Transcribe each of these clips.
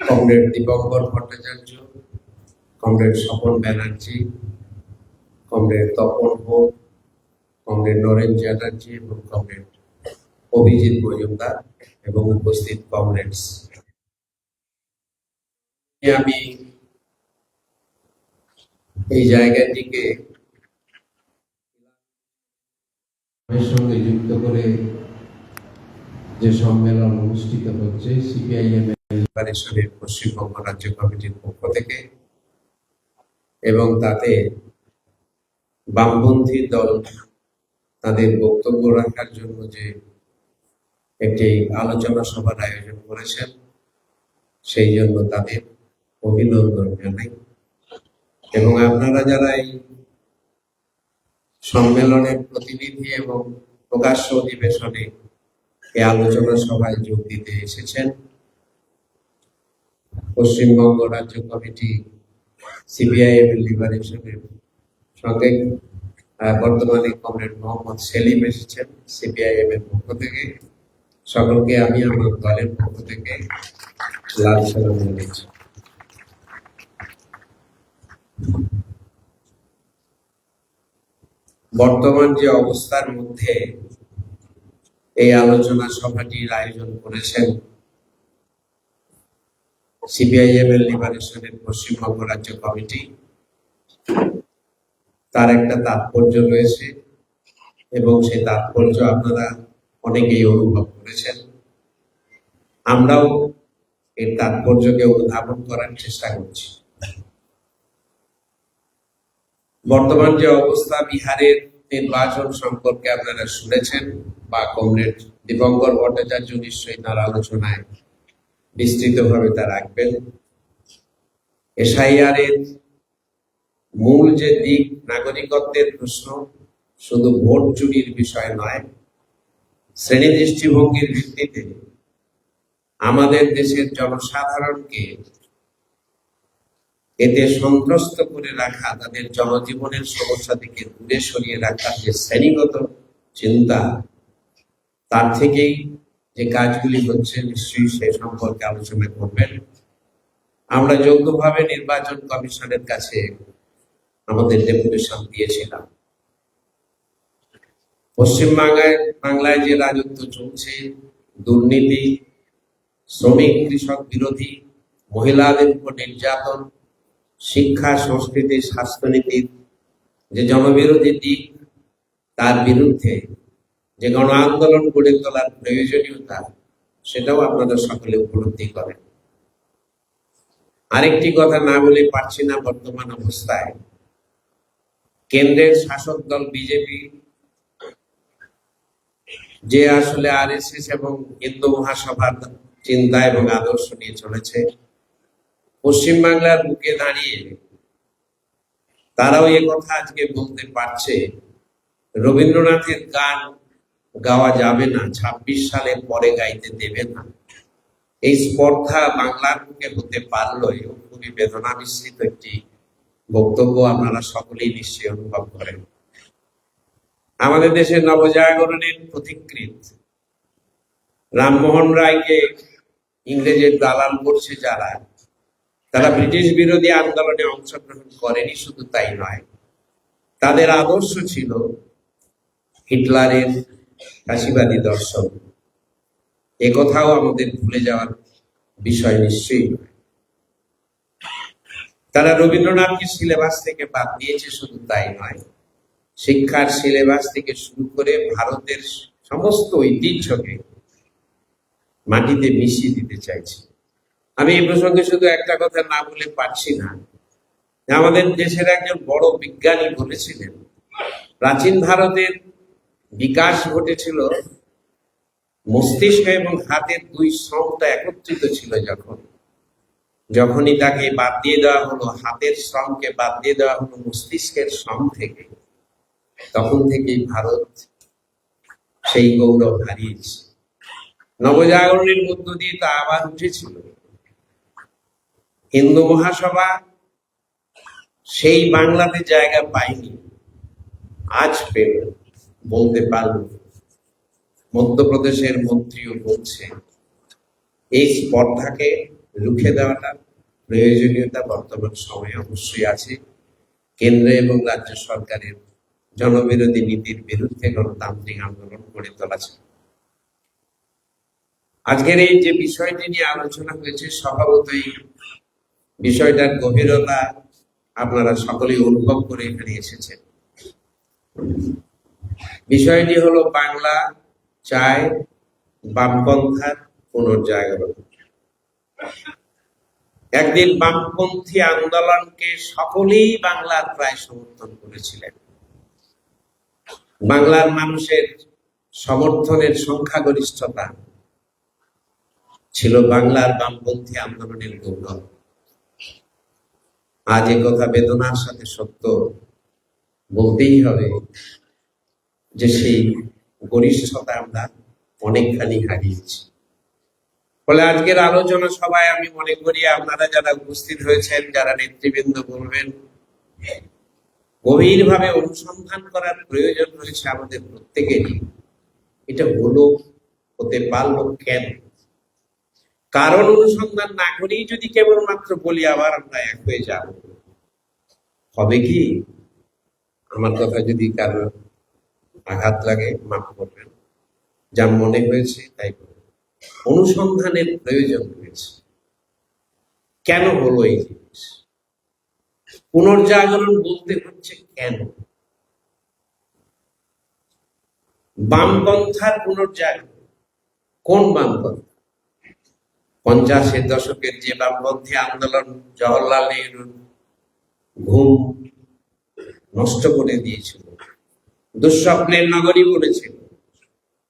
Comrade Dipankar Bhattacharya, comrade Swapan Banerjee, comrade Tapan Bhog, comrade Naren Chatterjee এবং comrade Abhijit Majumdar এবং উপস্থিত comrades. আমি এই জায়গাটিকে সঙ্গে যুক্ত করে যে সম্মেলন অনুষ্ঠিত হচ্ছে সিপিআইএম লিবারেশনের পশ্চিমবঙ্গ রাজ্য কমিটির পক্ষ থেকে এবং তাতে বামপন্থী দল তাদের বক্তব্য রাখার জন্য যে একটি আলোচনা সভার আয়োজন করেছেন, সেই জন্য তাদের অভিনন্দন জানাই। এবং আপনারা যারা এই সম্মেলনের প্রতিনিধি এবং প্রকাশ্য অধিবেশনে এই আলোচনা সভায় যোগ দিতে এসেছেন পশ্চিমবঙ্গ রাজ্য কমিটি সিবিআইএম লিবারেশনের সঙ্গে আহ, বর্তমানে কমরেড মোহাম্মদ সেলিম এসেছেন সিপিআইএম এর পক্ষ থেকে। সকলকে আমি আমার দলের পক্ষ থেকে লাল জানাচ্ছি। বর্তমান যে অবস্থার মধ্যে এই আলোচনা সভাটির আয়োজন করেছেন সিপিআইএম এর লিবারেশনের পশ্চিমবঙ্গ রাজ্য কমিটি, তার একটা তাৎপর্য রয়েছে এবং সেই তাৎপর্য আপনারা অনেকেই অনুভব করেছেন। আমরাও এর তাৎপর্যকে অনুধাবন করার চেষ্টা করছি। বর্তমান যে অবস্থা বিহারের নির্বাচন সম্পর্কে আপনারা শুনেছেন, বা কমরেড দীপঙ্কর ভট্টাচার্য নিশ্চয়ই তার আলোচনায় বিস্তৃতভাবে তা রাখবেন। এসআইআর এর মূল যে দিক, নাগরিকত্বের প্রশ্ন, শুধু ভোট চুরির বিষয় নয়, শ্রেণি দৃষ্টিভঙ্গির ভিত্তিতে আমাদের দেশের জনসাধারণকে এতে সন্ত্রস্ত করে রাখা, তাদের জনজীবনের সমস্যা থেকে দূরে সরিয়ে রাখার যে শ্রেণীগত চিন্তা, তার থেকেই যে কাজগুলি হচ্ছে নিশ্চয়ই সে সম্পর্কে আলোচনা করবেন। আমরা যোগ্যভাবে নির্বাচন কমিশনের কাছে আমাদের ডেপুটেশন দিয়েছিলাম। পশ্চিমবাংলায়, বাংলায় যে রাজত্ব চলছে, দুর্নীতি, শ্রমিক, কৃষক বিরোধী, মহিলাদের উপর নির্যাতন, শিক্ষা, সংস্কৃতি স্বাস্থ্যনীতির যে জনবিরোধী দিক, তার বিরুদ্ধে যে গণ আন্দোলন গড়ে তোলার প্রয়োজনীয়তা সেটাও আপনারা সকলে উপলব্ধি করেন। আরেকটি কথা না বলে পারছি না বর্তমান অবস্থায়। কেন্দ্রের শাসক দল বিজেপি, যে আসলে আরএসএস এবং হিন্দু মহাসভার চিন্তা এবং আদর্শ নিয়ে চলেছে পশ্চিমবাংলার বুকে দাঁড়িয়ে তারাও এ কথা আজকে বলতে পারছে। রবীন্দ্রনাথের গান গাওয়া যাবে না, ছাব্বিশ সালের পরে গাইতে দেবে না। এই স্পর্ধা বাংলার মুখে হতে পারল খুবই বেদনা মিশ্রিত একটি বক্তব্য আপনারা সকলেই নিশ্চয়ই অনুভব করেন। আমাদের দেশের নবজাগরণের পথিকৃত রামমোহন রায়কে ইংরেজের দালাল করছে যারা, তারা ব্রিটিশ বিরোধী আন্দোলনে অংশগ্রহণ করেনি, শুধু তাই নয়, তাদের আদর্শ ছিল হিটলারের ফাঁসিবাদী দর্শন। এ কথাও আমাদের ভুলে যাওয়ার বিষয় নিশ্চয়ই তারা রবীন্দ্রনাথকে সিলেবাস থেকে বাদ দিয়েছে, শুধু তাই নয়। শিক্ষার সিলেবাস থেকে শুরু করে ভারতের সমস্ত ঐতিহ্যকে মাটিতে মিশিয়ে দিতে চাইছে। আমি এই প্রসঙ্গে শুধু একটা কথা না বলে পারছি না। আমাদের দেশের একজন বড় বিজ্ঞানী বলেছিলেন, প্রাচীন ভারতের বিকাশ ঘটেছিল। মস্তিষ্ক এবং হাতের দুই শ্রমটা একত্রিত ছিল যখন। যখনই তাকে বাদ দিয়ে দেওয়া হলো, হাতের শ্রমকে বাদ দিয়ে দেওয়া হলো মস্তিষ্কের শ্রম থেকে। তখন থেকেই ভারত সেই গৌরব হারিয়েছে। নবজাগরণের মধ্য দিয়ে তা আবার উঠেছিল। হিন্দু মহাসভা সেই বাংলাতে জায়গা পায়নি। আজ পেল। বলতে পারল মধ্যপ্রদেশের মন্ত্রীও বলছে এই স্পর্ধাকে রুখে দেওয়াটা প্রয়োজনীয়তা বর্তমান সময়ে অবশ্যই আছে। কেন্দ্র এবং রাজ্য সরকারের জনবিরোধী নীতির বিরুদ্ধে গণতান্ত্রিক আন্দোলন গড়ে তোলা ছিল। আজকের এই যে বিষয়টি নিয়ে আলোচনা হয়েছে, স্বভাবতই বিষয়টার গভীরতা আপনারা সকলেই অনুভব করে এখানে এসেছেন। বিষয়টি হলো বাংলা চায় বামপন্থার পুনর্জাগরণ। একদিন বামপন্থী আন্দোলনকে সকলেই বাংলার প্রায় সমর্থন করেছিলেন। বাংলার মানুষের সমর্থনের সংখ্যাগরিষ্ঠতা ছিল বাংলার বামপন্থী আন্দোলনের গৌরব আজ কথা বেদনার সাথে সত্য। বলতেই হবে যে সেই গরিষ্ঠতা আমরা অনেকখানি হারিয়েছি। ফলে আজকের আলোচনা সবাই আমি মনে করি আপনারা যারা উপস্থিত হয়েছেন, যারা নেতৃবৃন্দ বলবেন, গভীরভাবে অনুসন্ধান করার প্রয়োজন রয়েছে আমাদের প্রত্যেকেরই। এটা হলো, হতে পারল কেন? কারণ অনুসন্ধান না করেই যদি কেবলমাত্র বলি, আবার আমরা এক হয়ে যাব। হবে কি? আমার কথা যদি কারও আঘাত লাগে, মাফ করবেন। যা মনে হয়েছে, তাই বলবেন। অনুসন্ধানের প্রয়োজন রয়েছে। কেন হলো এই জিনিস? পুনর্জাগরণ বলতে হচ্ছে কেন? বামপন্থার পুনর্জাগরণ। কোন বামপন্থা? পঞ্চাশের দশকের যে বামপন্থী আন্দোলন, জওহরলাল নেহরুর ঘুম নষ্ট করে দিয়েছিল। দুঃস্বপ্নের নগরী বলেছিল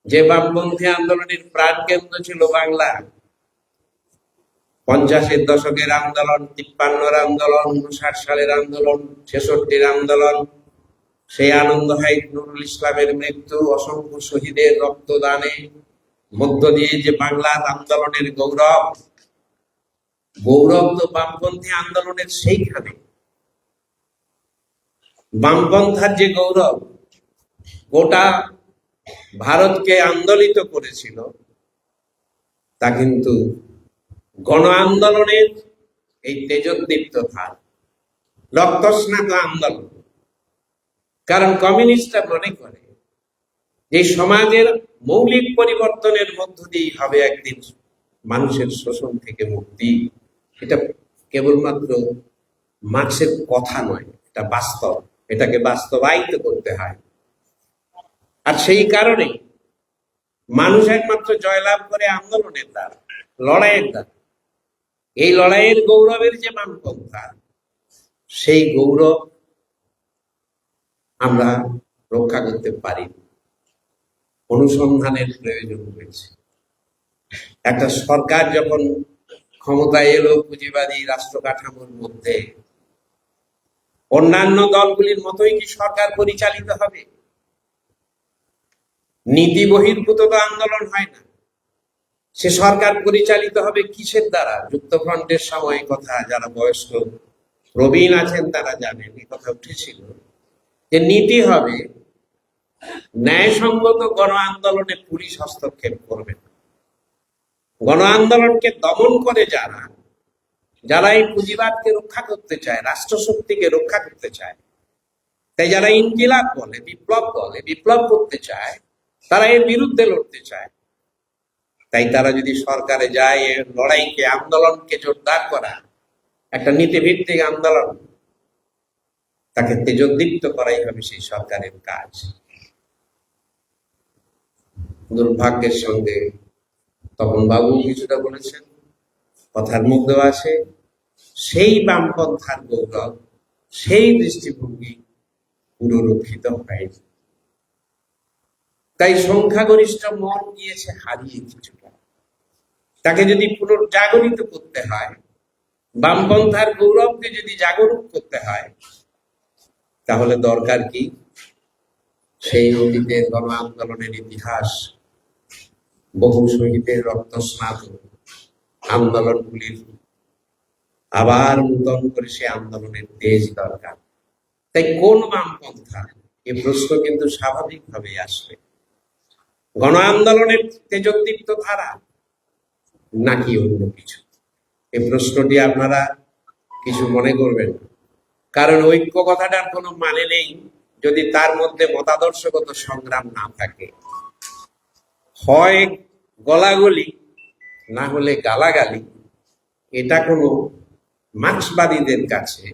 যে বামপন্থী আন্দোলনের প্রাণ কেন্দ্র ছিল বাংলা। পঞ্চাশের দশকের আন্দোলন, তিপ্পান্নর আন্দোলন উনষাট সালের আন্দোলন, ছেষট্টির আন্দোলন, সেই আনন্দ হাই নুরুল ইসলামের মৃত্যু, অসংখ্য শহীদের রক্তদানে, মধ্য দিয়ে যে বাংলার আন্দোলনের গৌরব। গৌরব তো বামপন্থী আন্দোলনের সেইখানে। বামপন্থার যে গৌরব গোটা ভারতকে আন্দোলিত করেছিল, তা কিন্তু গণ আন্দোলনের এই তেজোদ্দীপ্ত ধার রক্তস্নাত আন্দোলন। কারণ কমিউনিস্টরা মনে করে যে সমাজের মৌলিক পরিবর্তনের মধ্য দিয়েই হবে একদিন মানুষের শোষণ থেকে মুক্তি। এটা কেবলমাত্র মার্ক্সের কথা নয়, এটা বাস্তব, এটাকে বাস্তবায়িত করতে হয়। আর সেই কারণে মানুষ একমাত্র জয়লাভ করে আন্দোলনের দ্বারা, লড়াইয়ের দ্বারা। এই লড়াইয়ের গৌরবের যে বামপন্থা সেই গৌরব আমরা রক্ষা করতে পারি। অনুসন্ধানের প্রয়োজন রয়েছে। একটা সরকার যখন ক্ষমতায় এলো পুঁজিবাদী রাষ্ট্র কাঠামোর মধ্যে, অন্যান্য দলগুলির মতোই কি সরকার পরিচালিত হবে? নীতি বহির্ভূত তো আন্দোলন হয় না সে সরকার পরিচালিত হবে কিসের দ্বারা যুক্তফ্রন্টের সময় কথা যারা বয়স্ক প্রবীণ আছেন তারা জানেন, এই কথা উঠেছিল যে নীতি হবে ন্যায়সঙ্গত গণ আন্দোলনে পুলিশ হস্তক্ষেপ করবে। গণ আন্দোলনকে দমন করে যারা যারা এই পুঁজিবাদকে রক্ষা করতে চায়, রাষ্ট্রশক্তিকে রক্ষা করতে চায়, তাই যারা ইনকিলাব বলে, বিপ্লব বলে, বিপ্লব করতে চায় তারা এর বিরুদ্ধে লড়তে চায়। তাই তারা যদি সরকারে যায়, এর লড়াইকে, আন্দোলনকে জোরদার করা, একটা নীতিভিত্তিক আন্দোলন, তাকে তেজোদ্দীপ্ত করাই হবে সেই সরকারের কাজ। দুর্ভাগ্যের সঙ্গে তখন বাবু কিছুটা বলেছেন, কথার মধ্যেও আসে সেই বামপন্থার গৌরব, সেই দৃষ্টিভঙ্গি পুনরুক্ষিত হয়নি। তাই সংখ্যাগরিষ্ঠ মন গিয়েছে হারিয়ে কিছুটা তাকে যদি পুনর্জাগরিত করতে হয়, বামপন্থার গৌরবকে যদি জাগরুক করতে হয়, তাহলে দরকার কি? সেই অতীতের গণ আন্দোলনের ইতিহাস, বহু শহীদের রক্তস্নাত আন্দোলনগুলির আবার নূতন করে সে আন্দোলনের তেজ দরকার। তাই কোন বামপন্থা এ প্রশ্ন কিন্তু স্বাভাবিকভাবে আসবে। গণ আন্দোলনের তেজোদ্দীপ্ত ধারা নাকি অন্য কিছু? এই প্রশ্নটি আপনারা কিছু মনে করবেন কারণ ঐক্য কথাটার কোনো মানে নেই যদি তার মধ্যে মতাদর্শগত সংগ্রাম না থাকে। হয় গলাগলি, না হলে গালাগালি, এটা কোনো মার্ক্সবাদীদের কাছে,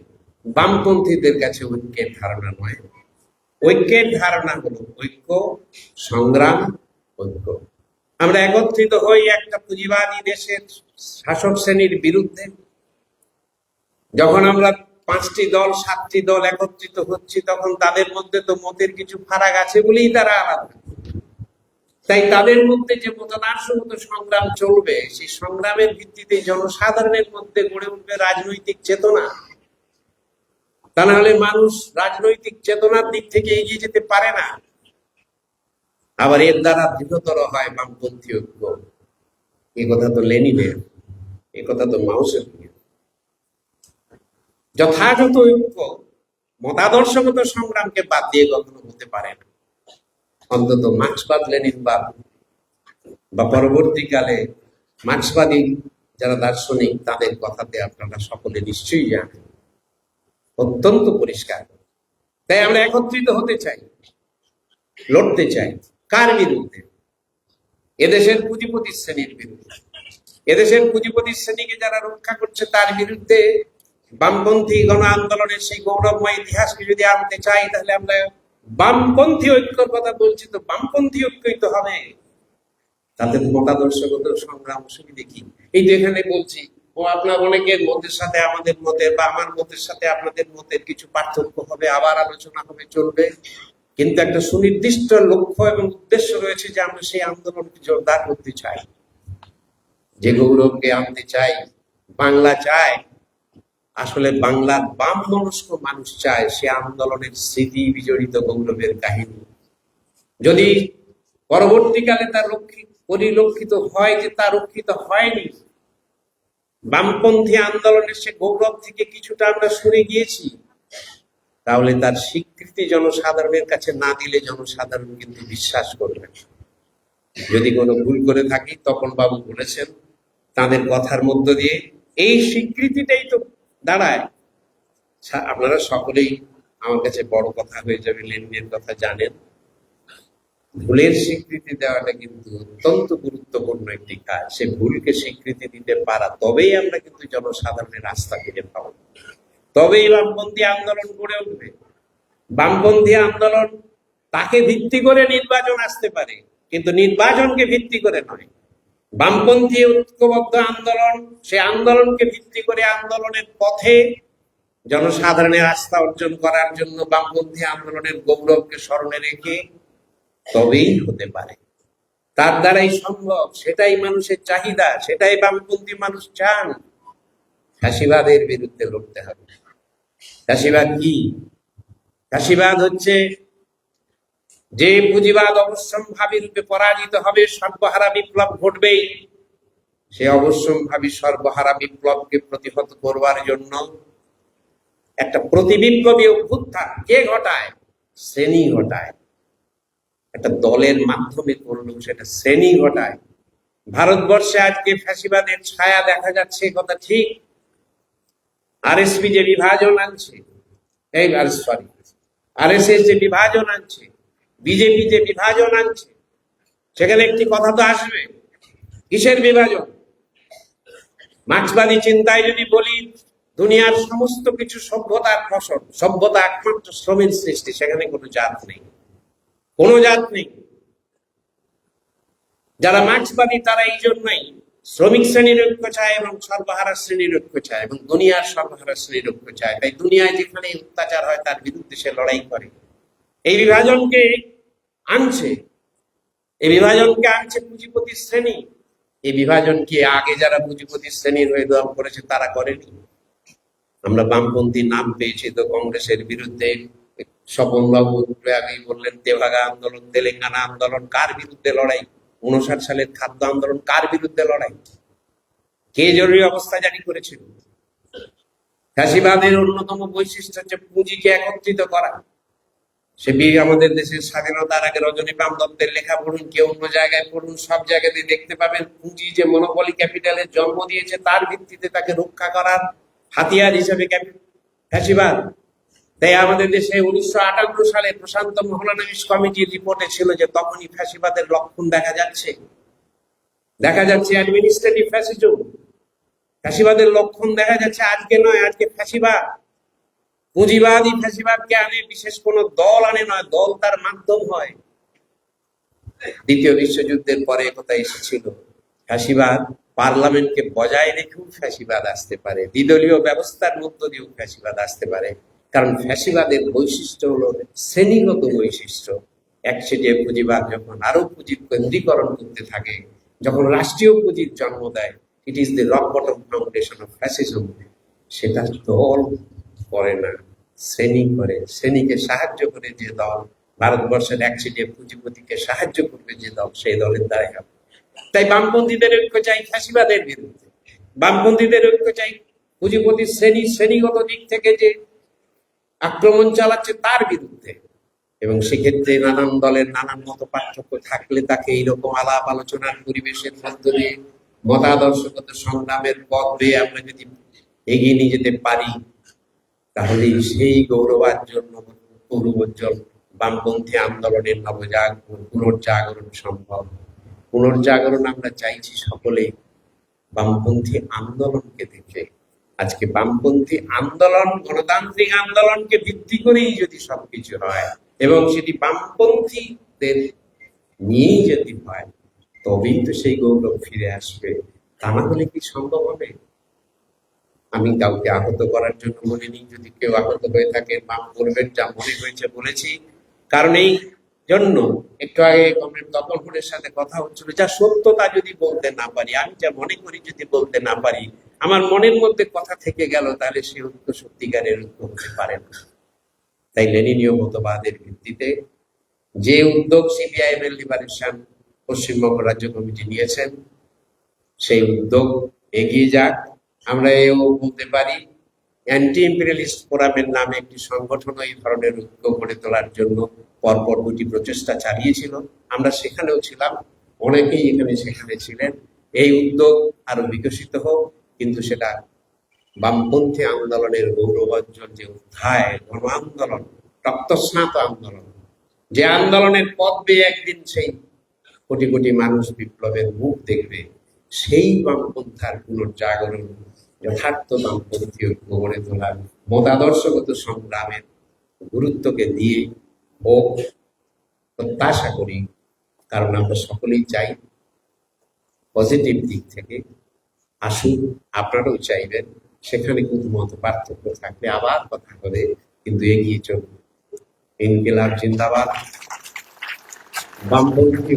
বামপন্থীদের কাছে ঐক্যের ধারণা নয়। ঐক্যের ধারণা হলো ঐক্য, সংগ্রাম ঐক্য আমরা একত্রিত হই একটা পুঁজিবাদী দেশের শাসক শ্রেণির বিরুদ্ধে। যখন আমরা পাঁচটি দল, সাতটি দল একত্রিত হচ্ছি, তখন তাদের মধ্যে তো মতের কিছু ফারাক আছে বলেই তারা আলাদা। তাই তাদের মধ্যে যে মতনার্শগত সংগ্রাম চলবে, সেই সংগ্রামের ভিত্তিতে জনসাধারণের মধ্যে গড়ে উঠবে রাজনৈতিক চেতনা। তা না হলে মানুষ রাজনৈতিক চেতনার দিক থেকে এগিয়ে যেতে পারে না। আবার এর দ্বারা দৃঢ়তর হয় বামপন্থী ঐক্য এ কথা তো লেনিনের, এ কথা তো মাউসের যথাযথ ঐক্য, মতাদর্শগত সংগ্রামকে বাদ দিয়ে কখনো হতে পারে না। অন্তত মার্ক্সবাদ, লেনিনবাদ বা পরবর্তীকালে মার্ক্সবাদী যারা দার্শনিক, তাদের কথাতে আপনারা সকলে নিশ্চয়ই জানেন। অত্যন্ত পরিষ্কার। তাই আমরা একত্রিত হতে চাই, লড়তে চাই। কার বিরুদ্ধে? এদেশের পুঁজিপতি শ্রেণির বিরুদ্ধে। এদেশের পুঁজিপতি শ্রেণীকে যারা রক্ষা করছে তার বিরুদ্ধে বামপন্থী গণ আন্দোলনের সেই গৌরবময় ইতিহাসকে যদি আনতে চাই, তাহলে আমরা বামপন্থী ঐক্যর কথা বলছি তো বামপন্থী ঐক্যই তো হবে। তাদের মতাদর্শগত সংগ্রাম অসুবিধে কি? এই যে এখানে বলছি, ও আপনার অনেকের মতের সাথে আমাদের মতের বা আমার মতের সাথে আপনাদের মতের কিছু পার্থক্য হবে, আবার আলোচনা হবে, চলবে। কিন্তু একটা সুনির্দিষ্ট লক্ষ্য এবং উদ্দেশ্য রয়েছে যে আমরা সেই আন্দোলনকে জোরদার করতে চাই। যে গৌরবকে আনতে চাই, বাংলা চায়, আসলে বাংলার বাম মনস্ক মানুষ চায় সে আন্দোলনের স্মৃতি বিজড়িত গৌরবের কাহিনী। যদি পরবর্তীকালে তার রক্ষিত পরিলক্ষিত হয় যে তা রক্ষিত হয়নি, বামপন্থী আন্দোলনের সে গৌরব থেকে কিছুটা আমরা সরে গিয়েছি। তাহলে তার স্বীকৃতি জনসাধারণের কাছে না দিলে জনসাধারণ কিন্তু বিশ্বাস করবে। যদি কোনো ভুল করে থাকি তখন বাবু বলেছেন, তাদের কথার মধ্য দিয়ে এই স্বীকৃতিটাই তো দাঁড়ায়। আপনারা সকলেই আমার কাছে বড় কথা হয়ে যাবে, লেনদেনের কথা জানেন। ভুলের স্বীকৃতি দেওয়াটা কিন্তু অত্যন্ত গুরুত্বপূর্ণ একটি কাজ। সে ভুলকে স্বীকৃতি দিতে পারা, তবেই আমরা কিন্তু জনসাধারণের রাস্তা ফিরে পাবো। তবেই বামপন্থী আন্দোলন গড়ে উঠবে। বামপন্থী আন্দোলন তাকে ভিত্তি করে নির্বাচন আসতে পারে, কিন্তু নির্বাচনকে ভিত্তি করে নয়। বামপন্থী ঐক্যবদ্ধ আন্দোলন, সে আন্দোলনকে ভিত্তি করে আন্দোলনের পথে জনসাধারণের আস্থা অর্জন করার জন্য বামপন্থী আন্দোলনের গৌরবকে স্মরণে রেখে তবেই হতে পারে। তার দ্বারাই সম্ভব, সেটাই মানুষের চাহিদা, সেটাই বামপন্থী মানুষ চান। ফ্যাসিবাদের বিরুদ্ধে লড়তে হবে। ফ্যাসিবাদ কি? ফ্যাসিবাদ হচ্ছে যে পুঁজিবাদ অবশ্যম্ভাবী রূপে পরাজিত হবে, সর্বহারা বিপ্লব ঘটবেই। সে অবশ্যম্ভাবী সর্বহারা বিপ্লবকে প্রতিহত করবার জন্য একটা প্রতিবিপ্লবী অভ্যুত্থান কে ঘটায়? শ্রেণি ঘটায়। একটা দলের মাধ্যমে করলেও সেটা শ্রেণি ঘটায়। ভারতবর্ষে আজকে ফ্যাসিবাদের ছায়া দেখা যাচ্ছে কথা ঠিক। আরএসপি যে বিভাজন আনছে, এই সরি আরএসএস যে বিভাজন আনছে, বিজেপি যে বিভাজন আনছে, সেখানে একটি কথা তো আসবে, কিসের বিভাজন? মার্ক্সবাদী চিন্তায় যদি বলি, দুনিয়ার সমস্ত কিছু সভ্যতার ফসল, সভ্যতা একমাত্র শ্রমের সৃষ্টি, সেখানে কোনো জাত নেই, কোনো জাত নেই। যারা মার্ক্সবাদী তারা এই জন্যই শ্রমিক শ্রেণির ঐক্য চায় এবং সর্বহারা শ্রেণির ঐক্য চায় এবং দুনিয়ার সর্বহারা শ্রেণির ঐক্য চায়। তাই দুনিয়ায় যেখানে অত্যাচার হয়, তার বিরুদ্ধে সে লড়াই করে। এই বিভাজনকে আনছে, এই বিভাজনকে আনছে পুঁজিপতি শ্রেণি। এই বিভাজনকে আগে যারা পুঁজিপতি শ্রেণির হয়ে দল করেছে, তারা করেনি। আমরা বামপন্থী নাম পেয়েছি তো কংগ্রেসের বিরুদ্ধে। স্বপন বাবু আগেই বললেন, তেভাগা আন্দোলন, তেলেঙ্গানা আন্দোলন, কার বিরুদ্ধে লড়াই? উনষাট সালের খাদ্য আন্দোলন কার বিরুদ্ধে লড়াই? কে জরুরি অবস্থা জারি করেছিল? ফ্যাসিবাদের অন্যতম বৈশিষ্ট্য হচ্ছে পুঁজিকে একত্রিত করা। সে বীর আমাদের দেশের স্বাধীনতার আগে রজনীকান্ত দত্তের লেখা পড়ুন, কেউ অন্য জায়গায় পড়ুন, সব জায়গাতে দেখতে পাবেন, পুঁজি যে মনোপলি ক্যাপিটালের জন্ম দিয়েছে, তার ভিত্তিতে তাকে রক্ষা করার হাতিয়ার হিসেবে ফ্যাসিবাদ তাই আমাদের দেশে উনিশশো আটান্ন সালে প্রশান্ত মহলানবিশ কমিটির রিপোর্টে ছিল যে তখনই ফ্যাসিবাদের লক্ষণ দেখা যাচ্ছে। দেখা যাচ্ছে অ্যাডমিনিস্ট্রেটিভ ফ্যাসিজম ফ্যাসিবাদের লক্ষণ দেখা যাচ্ছে আজকে নয়, আজকে ফ্যাসিবাদ। পুঁজিবাদী ফ্যাসিবাদকে আনে, বিশেষ কোন দল আনে নয়, দল তার মাধ্যম হয়। দ্বিতীয় বিশ্বযুদ্ধের পরে কথা এসেছিল। ফ্যাসিবাদ পার্লামেন্টকে বজায় রেখেও ফ্যাসিবাদ আসতে পারে। দ্বিদলীয় ব্যবস্থার মধ্য দিয়েও ফ্যাসিবাদ আসতে পারে। কারণ ফ্যাসিবাদের বৈশিষ্ট্য হলো শ্রেণীগত বৈশিষ্ট্য। এক একচেটে পুঁজিবাদ যখন আরও পুঁজির কেন্দ্রীকরণ করতে থাকে, যখন রাষ্ট্রীয় পুঁজির জন্ম দেয় it is the rock bottom foundation of fascism সেটা দল করে না, শ্রেণি করে। শ্রেণীকে সাহায্য করে যে দল, ভারতবর্ষের একচেটিয়া পুঁজিপতিকে সাহায্য করবে যে দল, সেই দলের দ্বারাই হবে। তাই বামপন্থীদের ঐক্য চাই ফ্যাসিবাদের বিরুদ্ধে। বামপন্থীদের ঐক্য চাই পুঁজিপতি শ্রেণি, শ্রেণীগত দিক থেকে যে আক্রমণ চালাচ্ছে তার বিরুদ্ধে। এবং সেক্ষেত্রে নানান দলের নানান মত পার্থক্য থাকলে তাকে এইরকম আলাপ আলোচনার পরিবেশের মধ্য দিয়ে মতাদর্শগত সংগ্রামের পথ দিয়ে আমরা যদি এগিয়ে নিয়ে যেতে পারি তাহলে সেই গৌরবাজ্জল গৌরবোজ্জ্বল বামপন্থী আন্দোলনের নবজাগরণ, পুনর্জাগরণ সম্ভব। পুনর্জাগরণ আমরা চাইছি সকলে বামপন্থী আন্দোলনকে দেখে। আজকে বামপন্থী আন্দোলন, গণতান্ত্রিক আন্দোলনকে ভিত্তি করেই যদি সবকিছু হয় এবং সেটি বামপন্থীদের নিয়েই যদি হয়, তবেই তো সেই গৌরব ফিরে আসবে। তা না হলে কি সম্ভব হবে? আমি কাউকে আহত করার জন্য মনে বলিনি যদি কেউ আহত হয়ে থাকে, মাফ করবেন, যা মনে হয়েছে বলেছি। কারণ এই জন্য একটু আগে কমরেড তপনপুরের সাথে কথা হচ্ছিল, যা সত্য তা যদি বলতে না পারি, আমি যা মনে করি যদি বলতে না পারি আমার মনের মধ্যে কথা থেকে গেল, তাহলে সে ঐক্য সত্যিকারের হতে পারে না। তাই লেনিনীয় মতবাদের ভিত্তিতে যে উদ্যোগ সিপিআইএম লিবারেশন পশ্চিমবঙ্গ রাজ্য কমিটি নিয়েছেন, সেই উদ্যোগ এগিয়ে যাক। আমরা এও বলতে পারি অ্যান্টি ইম্পেরিয়ালিস্ট ফোরামের নামে একটি সংগঠন এই ধরনের উদ্যোগ গড়ে তোলার জন্য পরপর দুটি প্রচেষ্টা চালিয়েছিল। আমরা সেখানেও ছিলাম, অনেকেই এখানে সেখানে ছিলেন। এই উদ্যোগ আরও বিকশিত হোক কিন্তু সেটা বামপন্থী আন্দোলনের গৌরবোজ্জ্বল যে অধ্যায় গণ আন্দোলন, রক্তস্নাত আন্দোলন, যে আন্দোলনের পথ বেয়ে একদিন সেই কোটি কোটি মানুষ বিপ্লবের মুখ দেখবে, সেই বামপন্থার পুনর্জাগরণ যথার্থ বামপন্থী গড়ে তোলার মতাদর্শগত সংগ্রামের গুরুত্বকে দিয়ে হোক, প্রত্যাশা করি, কারণ আমরা সকলেই চাই পজিটিভ দিক থেকে আসুন, আপনারাও চাইবেন সেখানে কিন্তু মত পার্থক্য থাকলে আবার কথা বলে কিন্তু এগিয়ে চলবে ইনকিলাব জিন্দাবাদ। বামপন্থী